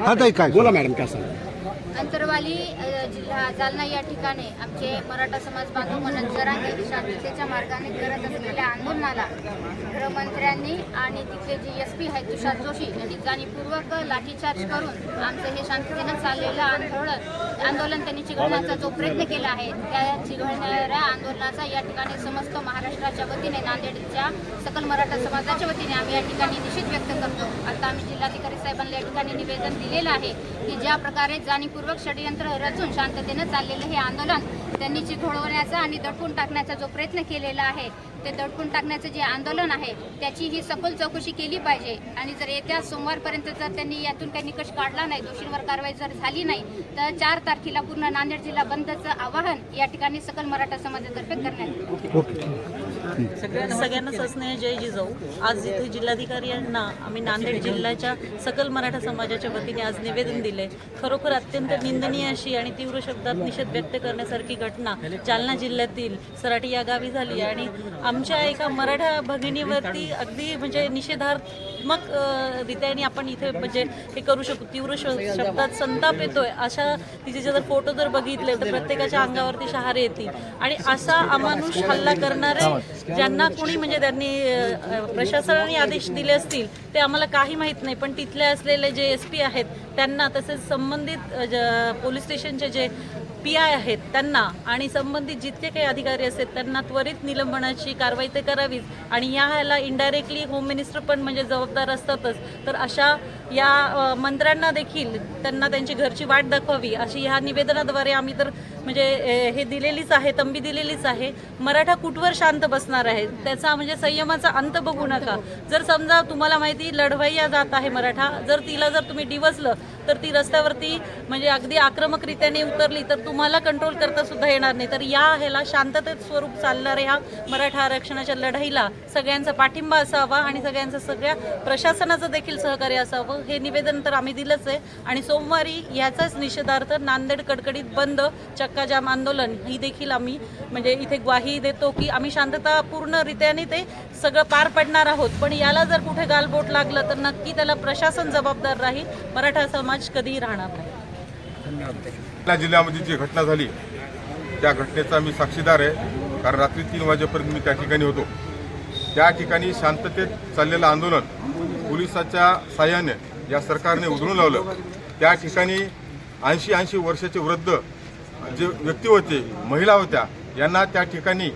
हा ताई काय बोला मॅडम काय सांगा अंतरवाली जिल्हा जालना या ठिकाणी आमचे मराठा समाज बांधव म्हणत जरांगे शांततेच्या मार्गाने करत असलेल्या आंदोलनाला गृहमंत्र्यांनी आणि तिथले जे एस पी आहेत तुषार जोशी यांनी जाणीवपूर्वक लाठीचार्ज करून आमचं हे शांततेनं चाललेलं आंदोलन आंदोलन त्यांनी चिघळण्याचा जो प्रयत्न केला आहे त्या चिघळणाऱ्या आंदोलनाचा या ठिकाणी समस्त महाराष्ट्राच्या वतीने नांदेडच्या सकल मराठा समाजाच्या वतीने आम्ही या ठिकाणी निषेध व्यक्त करतो. आता आम्ही जिल्हाधिकारी साहेबांना या ठिकाणी निवेदन दिलेलं आहे की ज्या प्रकारे जाणीव जाणीवपूर्वक षडयंत्र रचून शांततेनं चाललेलं हे आंदोलन त्यांनी चिघळवण्याचा आणि दडपून टाकण्याचा जो प्रयत्न केलेला आहे ते दडपून टाकण्याचं जे आंदोलन आहे त्याची ही सखोल चौकशी केली पाहिजे. आणि जर येत्या सोमवारपर्यंत जर त्यांनी यातून काही निकष काढला नाही दोषींवर कारवाई जर झाली नाही तर चार तारखेला पूर्ण नांदेड जिल्हा बंदचं आवाहन या ठिकाणी सकल मराठा समाजातर्फे करण्यात येईल. सगळ्यांना सस्नेह जय जिजाऊ. आज इथे जिल्हाधिकारी यांना आम्ही नांदेड जिल्ह्याच्या सकल मराठा समाजाच्या वतीने आज निवेदन दिले खरोखर अत्यंत निंदनीय अशी आणि तीव्र शब्दात निषेध व्यक्त करण्यासारखी घटना जालना जिल्ह्यातील सराटी या गावी झाली आणि आमच्या एका मराठा भगिनीवरती अगदी म्हणजे निषेधार्थ अ, रीत्याने आपण इथे म्हणजे हे करू शकतो तीव्र श- शब्दात संताप येतोय अशा तिचे जर फोटो जर बघितले तर प्रत्येकाच्या अंगावरती शहारे येतील. आणि असा अमानुष हल्ला करणारे ज्यांना कोणी म्हणजे त्यांनी प्रशासनाने आदेश दिले असतील ते आम्हाला काही माहीत नाही. पण तिथले असलेले जे एस पी आहेत त्यांना तसेच संबंधित पोलीस स्टेशनचे जे पी आय आहेत त्यांना आणि संबंधित जितके काही अधिकारी असतात त्यांना त्वरित निलंबनाची कारवाई ते करावीच. आणि या ह्याला इनडायरेक्टली होम मिनिस्टर पण म्हणजे जबाबदार असतातच. तर अशा या मंत्र्यांना देखील त्यांना त्यांची घरची वाट दाखवावी अशी ह्या निवेदनाद्वारे आम्ही तर म्हणजे हे दिलेलीच आहे तंबी दिलेलीच आहे. मराठा कुठवर शांत बसणार आहे? त्याचा म्हणजे संयमाचा अंत बघू नका. जर समजा तुम्हाला माहिती लढवय्या जात आहे मराठा जर तिला जर तुम्ही डिवसलं तर ती रस्त्यावरती म्हणजे अगदी आक्रमकरित्याने उतरली तर तुम्हाला कंट्रोल करता सुद्धा येणार नाही. तर या ह्याला शांततेत स्वरूप चालणाऱ्या ह्या मराठा आरक्षणाच्या लढाईला सगळ्यांचा पाठिंबा असावा आणि सगळ्यांचं सगळ्या प्रशासनाचं देखील सहकार्य असावं. हे निवेदन तर आम्ही दिलंच आहे. आणि सोमवारी याचाच निषेधार्थ नांदेड कडकडीत बंद चक्काजाम आंदोलन. ही देखील आम्ही म्हणजे इथे ग्वाही देतो की आम्ही शांततापूर्णरित्याने ते सगळं पार पडणार आहोत. पण याला जर कुठे गालबोट लागलं तर नक्की त्याला प्रशासन जबाबदार राहील. मराठा समाज कधीही राहणार नाही. जालना जिल्ह्यामध्ये जी घटना झाली त्या घटनेचा मी साक्षीदार आहे. कारण रात्री तीन वाजेपर्यंत मी त्या ठिकाणी होतो. त्या ठिकाणी शांततेत चाललेलं आंदोलन पोलिसाच्या साह्याने या सरकारने उधळून लावलं. त्या ठिकाणी ऐंशी ऐंशी वर्षाचे वृद्ध जे व्यक्ती होते महिला होत्या यांना त्या ठिकाणी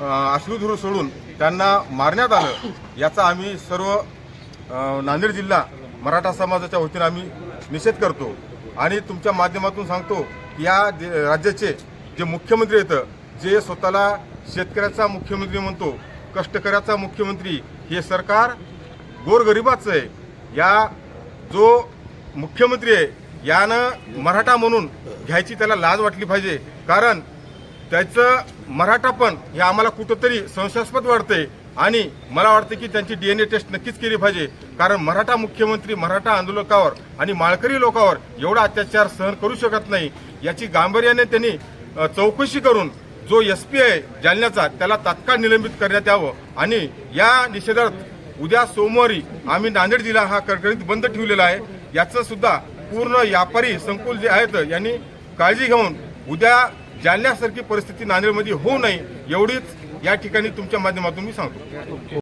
अं, सोडून त्यांना मारण्यात आलं. याचा आम्ही सर्व नांदेड जिल्हा मराठा समाजाच्या वतीनं आम्ही निषेध करतो. आणि तुमच्या माध्यमातून सांगतो की या दे- राज्याचे जे मुख्यमंत्री येतं जे स्वतःला शेतकऱ्याचा मुख्यमंत्री म्हणतो कष्टकऱ्याचा मुख्यमंत्री हे सरकार गोरगरिबाचं आहे. या जो मुख्यमंत्री आहे यानं मराठा म्हणून घ्यायची त्याला लाज वाटली पाहिजे. कारण त्याचं मराठापण हे आम्हाला कुठंतरी संशयास्पद वाटतंय. आणि मला वाटतं की त्यांची डीएनए टेस्ट नक्कीच केली पाहिजे. कारण मराठा मुख्यमंत्री मराठा आंदोलकावर आणि माळकरी लोकावर एवढा अत्याचार सहन करू शकत नाही. याची गांभीर्याने त्यांनी चौकशी करून जो एस पी आहे जालन्याचा त्याला तात्काळ निलंबित करण्यात यावं. आणि या निषेधार्थ उद्या सोमवारी आम्ही नांदेड जिल्हा हा कडकडीत बंद ठेवलेला आहे. याचं सुद्धा पूर्ण व्यापारी संकुल जे आहेत यांनी काळजी घेऊन उद्या जालन्यासारखी परिस्थिती नांदेडमध्ये होऊ नये एवढीच या ठिकाणी तुमच्या माध्यमातून मी सांगतो.